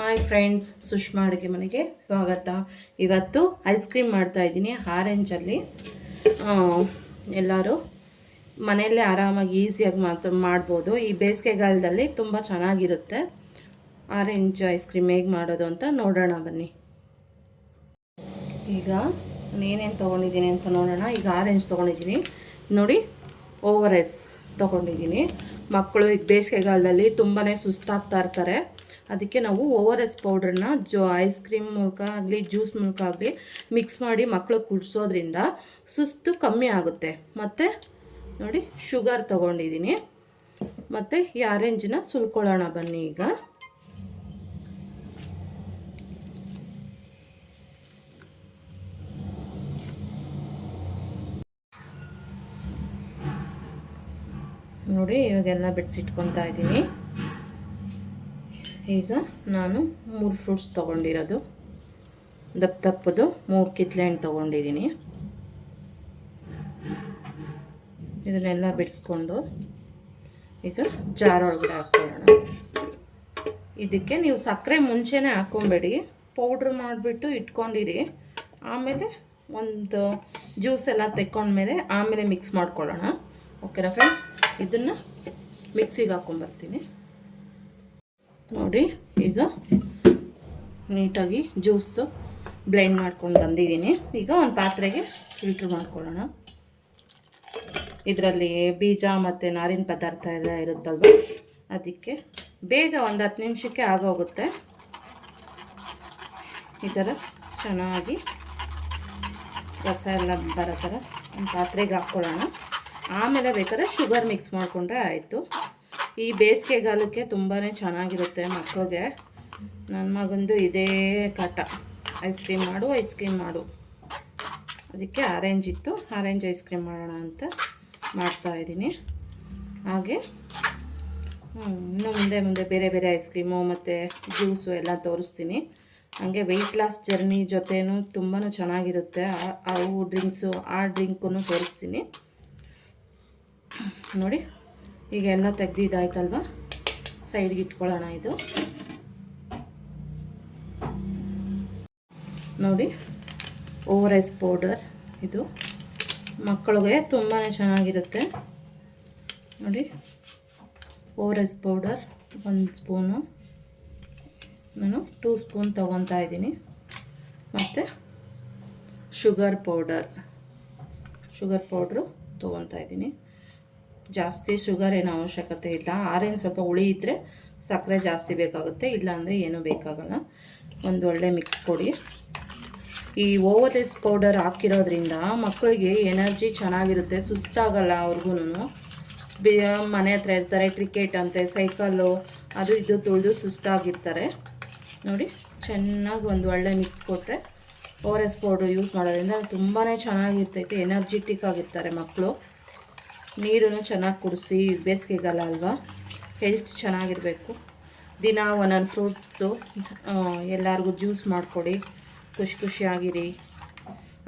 Hi friends Sushma ಅಡುಗೆ ಮನೆಗೆ ಸ್ವಾಗತ. ಇವತ್ತು ಐಸ್ ಕ್ರೀಮ್ ಮಾಡ್ತಾ ಇದ್ದೀನಿ ಆರೆಂಜಲ್ಲಿ ಎಲ್ಲರೂ ಮನೆಯಲ್ಲೇ ಆರಾಮಾಗಿ ಈಸಿಯಾಗಿ ಮಾತ್ರ ಮಾಡ್ಬೋದು. ಈ ಬೇಸಿಗೆಗಾಲದಲ್ಲಿ ತುಂಬ ಚೆನ್ನಾಗಿರುತ್ತೆ. ಆರೆಂಜ್ ಐಸ್ ಕ್ರೀಮ್ ಹೇಗೆ ಮಾಡೋದು ಅಂತ ನೋಡೋಣ, ಬನ್ನಿ. ಈಗ ನಾನೇನೇನು ತೊಗೊಂಡಿದ್ದೀನಿ ಅಂತ ನೋಡೋಣ. ಈಗ ಆರೆಂಜ್ ತೊಗೊಂಡಿದ್ದೀನಿ. ನೋಡಿ ಓವರ್ ಎಸ್ ತೊಗೊಂಡಿದ್ದೀನಿ. ಮಕ್ಕಳು ಈಗ ಬೇಸಿಗೆಗಾಲದಲ್ಲಿ ತುಂಬಾ ಸುಸ್ತಾಗ್ತಾ ಇರ್ತಾರೆ. ಅದಕ್ಕೆ ನಾವು ಓವರ್ ಎಸ್ ಪೌಡ್ರನ್ನ ಜೋ ಐಸ್ ಕ್ರೀಮ್ ಮೂಲಕ ಆಗಲಿ ಜ್ಯೂಸ್ ಮೂಲಕ ಆಗಲಿ ಮಿಕ್ಸ್ ಮಾಡಿ ಮಕ್ಕಳು ಕುಡಿಸೋದ್ರಿಂದ ಸುಸ್ತು ಕಮ್ಮಿ ಆಗುತ್ತೆ. ಮತ್ತು ನೋಡಿ ಶುಗರ್ ತೊಗೊಂಡಿದ್ದೀನಿ ಮತ್ತು ಈ ಆರೆಂಜನ್ನ ಸುಲ್ಕೊಳ್ಳೋಣ ಬನ್ನಿ ಈಗ. ನೋಡಿ, ಇವಾಗೆಲ್ಲ ಬಿಡಿಸಿಟ್ಕೊತಾ ಇದ್ದೀನಿ ಈಗ ನಾನು ಮೂರು ಫ್ರೂಟ್ಸ್ ತೊಗೊಂಡಿರೋದು. ದಪ್ಪ ದಪ್ಪದು ಮೂರು ಕಿತ್ಲೆ ಹಣ್ಣು ತೊಗೊಂಡಿದ್ದೀನಿ. ಇದನ್ನೆಲ್ಲ ಬಿಡಿಸ್ಕೊಂಡು ಈಗ ಜಾರ್ ಒಳಗಡೆ ಹಾಕ್ಕೊಳ್ಳೋಣ. ಇದಕ್ಕೆ ನೀವು ಸಕ್ಕರೆ ಮುಂಚೆನೇ ಹಾಕ್ಕೊಬೇಡಿ. ಪೌಡ್ರ್ ಮಾಡಿಬಿಟ್ಟು ಇಟ್ಕೊಂಡಿರಿ. ಆಮೇಲೆ ಒಂದು ಜ್ಯೂಸ್ ಎಲ್ಲ ತೆಕ್ಕೊಂಡ್ಮೇಲೆ ಆಮೇಲೆ ಮಿಕ್ಸ್ ಮಾಡ್ಕೊಳ್ಳೋಣ. ಓಕೆನಾ ಫ್ರೆಂಡ್ಸ್ ಇದನ್ನು ಮಿಕ್ಸಿಗೆ ಹಾಕ್ಕೊಂಬರ್ತೀನಿ ನೋಡಿ, ಈಗ ನೀಟಾಗಿ ಜ್ಯೂಸು ಬ್ಲೆಂಡ್ ಮಾಡ್ಕೊಂಡು ಬಂದಿದ್ದೀನಿ. ಈಗ ಒಂದು ಪಾತ್ರೆಗೆ ಫಿಲ್ಟ್ರ್ ಮಾಡ್ಕೊಳ್ಳೋಣ. ಇದರಲ್ಲಿ ಬೀಜ ಮತ್ತು ನಾರಿನ ಪದಾರ್ಥ ಎಲ್ಲ ಇರುತ್ತಲ್ವ? ಅದಕ್ಕೆ ಬೇಗ ಒಂದು ಹತ್ತು ನಿಮಿಷಕ್ಕೆ ಆಗೋಗುತ್ತೆ. ಈ ಥರ ಚೆನ್ನಾಗಿ ರಸ ಎಲ್ಲ ಬರೋ ಥರ ಒಂದು ಪಾತ್ರೆಗೆ ಹಾಕ್ಕೊಳ್ಳೋಣ. ಆಮೇಲೆ ಬೇಕಾದ್ರೆ ಶುಗರ್ ಮಿಕ್ಸ್ ಮಾಡಿಕೊಂಡ್ರೆ ಆಯಿತು. ಈ ಬೇಸಿಗೆಗಾಲಕ್ಕೆ ತುಂಬಾ ಚೆನ್ನಾಗಿರುತ್ತೆ ಮಕ್ಕಳಿಗೆ ನನ್ನ ಮಗಂದು ಇದೇ ಕಾಟ. ಐಸ್ ಕ್ರೀಮ್ ಮಾಡು ಐಸ್ ಕ್ರೀಮ್ ಮಾಡು. ಅದಕ್ಕೆ ಆರೆಂಜ್ ಇತ್ತು. ಆರೆಂಜ್ ಐಸ್ ಕ್ರೀಮ್ ಮಾಡೋಣ ಅಂತ ಮಾಡ್ತಾಯಿದ್ದೀನಿ ಹಾಗೆ ಇನ್ನು ಮುಂದೆ ಮುಂದೆ ಬೇರೆ ಬೇರೆ ಐಸ್ ಕ್ರೀಮು ಮತ್ತು ಜ್ಯೂಸು ಎಲ್ಲ ತೋರಿಸ್ತೀನಿ. ಹಾಗೆ ವೆಯ್ಟ್ ಲಾಸ್ ಜರ್ನಿ ಜೊತೆನೂ ತುಂಬಾ ಚೆನ್ನಾಗಿರುತ್ತೆ. ಅವು ಡ್ರಿಂಕ್ಸು ಆ ಡ್ರಿಂಕು ತೋರಿಸ್ತೀನಿ. ನೋಡಿ. ಈಗ ಎಲ್ಲ ತೆಗ್ದಿದ್ದಾಯ್ತಲ್ವ? ಸೈಡ್ಗೆ ಇಟ್ಕೊಳ್ಳೋಣ ಇದು. ನೋಡಿ ಓವರ್ ಐಸ್ ಪೌಡರ್ ಇದು. ಮಕ್ಕಳಿಗೆ ತುಂಬಾ ಚೆನ್ನಾಗಿರುತ್ತೆ. ನೋಡಿ ಓವರ್ ಐಸ್ ಪೌಡರ್ ಒಂದು ಸ್ಪೂನು ನಾನು ಟೂ ಸ್ಪೂನ್ ತೊಗೊತಾ ಇದ್ದೀನಿ. ಮತ್ತು ಶುಗರ್ ಪೌಡರ್ ಶುಗರ್ ಪೌಡ್ರು ತೊಗೊತಾ ಇದ್ದೀನಿ. ಜಾಸ್ತಿ ಶುಗರ್ ಏನೋ ಅವಶ್ಯಕತೆ ಇಲ್ಲ. ಆರೆಂಜ್ ಸ್ವಲ್ಪ ಹುಳಿ ಇದ್ದರೆ ಸಕ್ಕರೆ ಜಾಸ್ತಿ ಬೇಕಾಗುತ್ತೆ, ಇಲ್ಲಾಂದರೆ ಏನೂ ಬೇಕಾಗಲ್ಲ. ಒಂದು ಒಳ್ಳೆ ಮಿಕ್ಸ್ ಕೊಡಿ. ಈ ಓವರ್ ಎಸ್ ಪೌಡರ್ ಹಾಕಿರೋದ್ರಿಂದ ಮಕ್ಕಳಿಗೆ ಎನರ್ಜಿ ಚೆನ್ನಾಗಿರುತ್ತೆ, ಸುಸ್ತಾಗಲ್ಲ ಅವ್ರಿಗೂ ಬಿ, ಮನೆ ಹತ್ರ ಇರ್ತಾರೆ ಕ್ರಿಕೆಟ್ ಅಂತೆ ಸೈಕಲ್ಲು ಅದು ಇದು ತುಳಿದು ಸುಸ್ತಾಗಿರ್ತಾರೆ. ನೋಡಿ, ಚೆನ್ನಾಗಿ ಒಂದು ಒಳ್ಳೆ ಮಿಕ್ಸ್ ಕೊಟ್ಟರೆ ಓವರ್ ಎಸ್ ಪೌಡ್ರ್ ಯೂಸ್ ಮಾಡೋದ್ರಿಂದ ತುಂಬಾ ಚೆನ್ನಾಗಿರ್ತೈತೆ ಎನರ್ಜಿಟಿಕ್ ಆಗಿರ್ತಾರೆ ಮಕ್ಕಳು ನೀರನ್ನು ಚೆನ್ನಾಗಿ ಕುಡಿಸಿ ಬೇಸಿಗೆಗಾಲ ಅಲ್ವಾ? ಹೆಲ್ತ್ ಚೆನ್ನಾಗಿರಬೇಕು. ದಿನ ಒಂದೊಂದು ಫ್ರೂಟ್ಸು ಎಲ್ಲರಿಗೂ ಜ್ಯೂಸ್ ಮಾಡಿಕೊಡಿ. ಖುಷಿ ಖುಷಿಯಾಗಿರಿ.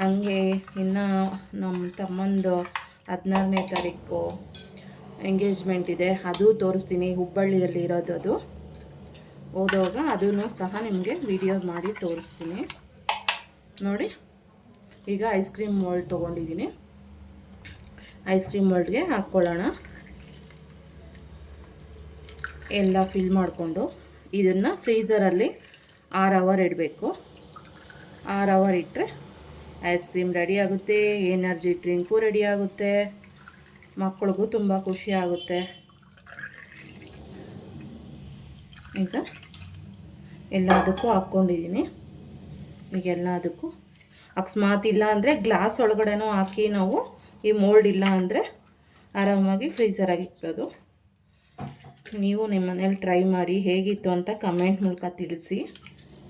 ಹಂಗೆ ಇನ್ನು ನಮ್ಮ ತಮ್ಮಂದು ಹದಿನಾರನೇ ತಾರೀಕು ಎಂಗೇಜ್ಮೆಂಟ್ ಇದೆ. ಅದು ತೋರಿಸ್ತೀನಿ, ಹುಬ್ಬಳ್ಳಿಯಲ್ಲಿ ಇರೋದು ಅದು. ಹೋದಾಗ ಅದನ್ನು ಸಹ ನಿಮಗೆ ವಿಡಿಯೋ ಮಾಡಿ ತೋರಿಸ್ತೀನಿ. ನೋಡಿ, ಈಗ ಐಸ್ ಕ್ರೀಮ್ ಮೋಲ್ಡ್ ತೊಗೊಂಡಿದ್ದೀನಿ. ಐಸ್ ಕ್ರೀಮ್ ಮೊಲ್ಡ್ಗೆ ಹಾಕ್ಕೊಳ್ಳೋಣ. ಎಲ್ಲ ಫಿಲ್ ಮಾಡಿಕೊಂಡು ಇದನ್ನು ಫ್ರೀಝರಲ್ಲಿ ಆರು ಅವರ್ ಇಡಬೇಕು. ಆರು ಅವರ್ ಇಟ್ಟರೆ ಐಸ್ ಕ್ರೀಮ್ ರೆಡಿ ಆಗುತ್ತೆ ಎನರ್ಜಿ ಡ್ರಿಂಕು ರೆಡಿ ಆಗುತ್ತೆ ಮಕ್ಕಳಿಗೂ ತುಂಬ ಖುಷಿ ಆಗುತ್ತೆ. ಈಗ ಎಲ್ಲದಕ್ಕೂ ಹಾಕ್ಕೊಂಡಿದ್ದೀನಿ. ಈಗ ಎಲ್ಲದಕ್ಕೂ ಅಕಸ್ಮಾತ್ ಇಲ್ಲ ಅಂದರೆ ಗ್ಲಾಸ್ ಒಳಗಡೆನೂ ಹಾಕಿ ನಾವು ಈ ಮೋಲ್ಡ್ ಇಲ್ಲ ಅಂದರೆ ಆರಾಮಾಗಿ ಫ್ರೀಝರಾಗಿ ಇಕ್ಬೋದು ನೀವು ನಿಮ್ಮ ಮನೇಲಿ ಟ್ರೈ ಮಾಡಿ ಹೇಗಿತ್ತು ಅಂತ ಕಮೆಂಟ್ ಮೂಲಕ ತಿಳಿಸಿ.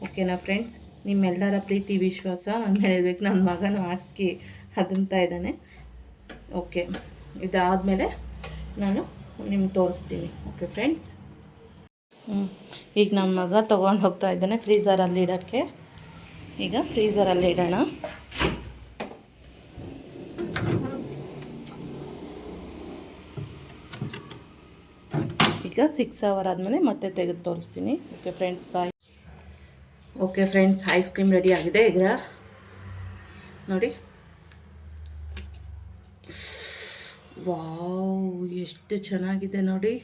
ಓಕೆನಾ ಫ್ರೆಂಡ್ಸ್ ನಿಮ್ಮೆಲ್ಲರ ಪ್ರೀತಿ, ವಿಶ್ವಾಸ ನನ್ನ ಮೇಲೆ ಇರಬೇಕು. ನನ್ನ ಮಗನೂ ಹಾಕಿ ಅದಂತ ಇದ್ದಾನೆ. ಓಕೆ ಇದಾದಮೇಲೆ ನಾನು ನಿಮ್ಗೆ ತೋರಿಸ್ತೀನಿ. ಓಕೆ ಫ್ರೆಂಡ್ಸ್ ಈಗ ನಮ್ಮ ಮಗ ತೊಗೊಂಡು ಹೋಗ್ತಾ ಇದ್ದಾನೆ ಫ್ರೀಝರಲ್ಲಿ ಇಡೋಕ್ಕೆ. ಈಗ ಫ್ರೀಝರಲ್ಲಿ ಇಡೋಣ. ಈಗ ಸಿಕ್ಸ್ ಅವರ್ ಆದಮೇಲೆ ಮತ್ತೆ ತೆಗೆದು ತೋರಿಸ್ತೀನಿ. Okay friends bye okay friends ice cream ready ಆಗಿದೆ ಈಗ ನೋಡಿ. ವಾವ್ ಎಷ್ಟು ಚೆನ್ನಾಗಿದೆ ನೋಡಿ.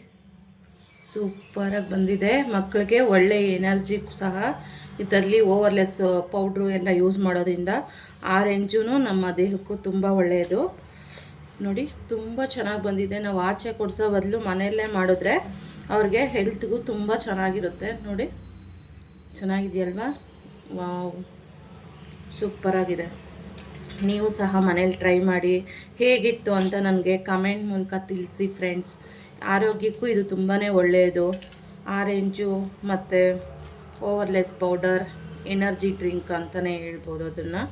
ಸೂಪರಾಗಿ ಬಂದಿದೆ. ಮಕ್ಕಳಿಗೆ ಒಳ್ಳೆ ಎನರ್ಜಿ ಸಹ. ಇದರಲ್ಲಿ ಓವರ್ಲೆಸ್ ಪೌಡ್ರು ಎಲ್ಲ ಯೂಸ್ ಮಾಡೋದ್ರಿಂದ ಆರೆಂಜೂ ನಮ್ಮ ದೇಹಕ್ಕೂ ತುಂಬ ಒಳ್ಳೆಯದು. ನೋಡಿ, ತುಂಬ ಚೆನ್ನಾಗಿ ಬಂದಿದೆ. ನಾವು ಆಚೆ ಕೊಡಿಸೋ ಬದಲು ಮನೆಯಲ್ಲೇ ಮಾಡಿದ್ರೆ ಅವ್ರಿಗೆ ಹೆಲ್ತ್ಗೂ ತುಂಬ ಚೆನ್ನಾಗಿರುತ್ತೆ. ನೋಡಿ, ಚೆನ್ನಾಗಿದೆಯಲ್ವಾ? ವಾವ್ ಸೂಪರಾಗಿದೆ ನೀವು ಸಹ ಮನೇಲಿ ಟ್ರೈ ಮಾಡಿ, ಹೇಗಿತ್ತು ಅಂತ ನನಗೆ ಕಮೆಂಟ್ ಮೂಲಕ ತಿಳಿಸಿ ಫ್ರೆಂಡ್ಸ್. ಆರೋಗ್ಯಕ್ಕೂ ಇದು ತುಂಬಾ ಒಳ್ಳೆಯದು ಆರೆಂಜು ಮತ್ತು ಓವರ್ಲೆಸ್ ಪೌಡರ್ ಎನರ್ಜಿ ಡ್ರಿಂಕ್ ಅಂತಲೇ ಹೇಳ್ಬೋದು ಅದನ್ನು.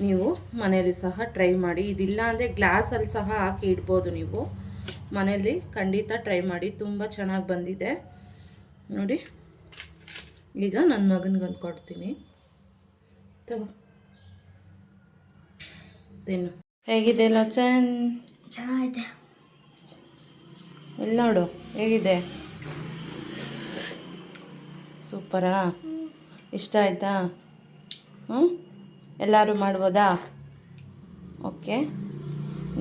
ನೀವು ಮನೆಯಲ್ಲಿ ಸಹ ಟ್ರೈ ಮಾಡಿ ಇದಿಲ್ಲ ಅಂದರೆ ಗ್ಲಾಸಲ್ಲಿ ಸಹ ಹಾಕಿ ಇಡ್ಬೋದು ನೀವು. ಮನೆಯಲ್ಲಿ ಖಂಡಿತ ಟ್ರೈ ಮಾಡಿ ತುಂಬ ಚೆನ್ನಾಗಿ ಬಂದಿದೆ. ನೋಡಿ ಈಗ ನನ್ನ ಮಗನಿಗೆ ಕೊಡ್ತೀನಿ. ತಗೋ. ತಿನ್ನು. ಹೇಗಿದೆ ಲಚನ್? ಚೆನ್ನಾಗಿದೆ. ಇಲ್ಲಿ ನೋಡು ಹೇಗಿದೆ? ಸೂಪರಾ? ಇಷ್ಟ ಆಯ್ತಾ? ಹ್ಞೂ ಎಲ್ಲರೂ ಮಾಡ್ಬೋದಾ? ಓಕೆ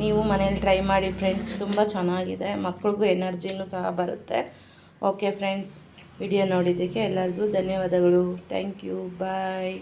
ನೀವು ಮನೇಲಿ ಟ್ರೈ ಮಾಡಿ ಫ್ರೆಂಡ್ಸ್ ತುಂಬ ಚೆನ್ನಾಗಿದೆ. ಮಕ್ಳಿಗೂ ಎನರ್ಜಿನೂ ಸಹ ಬರುತ್ತೆ. ಓಕೆ ಫ್ರೆಂಡ್ಸ್ ವಿಡಿಯೋ ನೋಡಿದ್ದಕ್ಕೆ ಎಲ್ಲರಿಗೂ ಧನ್ಯವಾದಗಳು. Thank you bye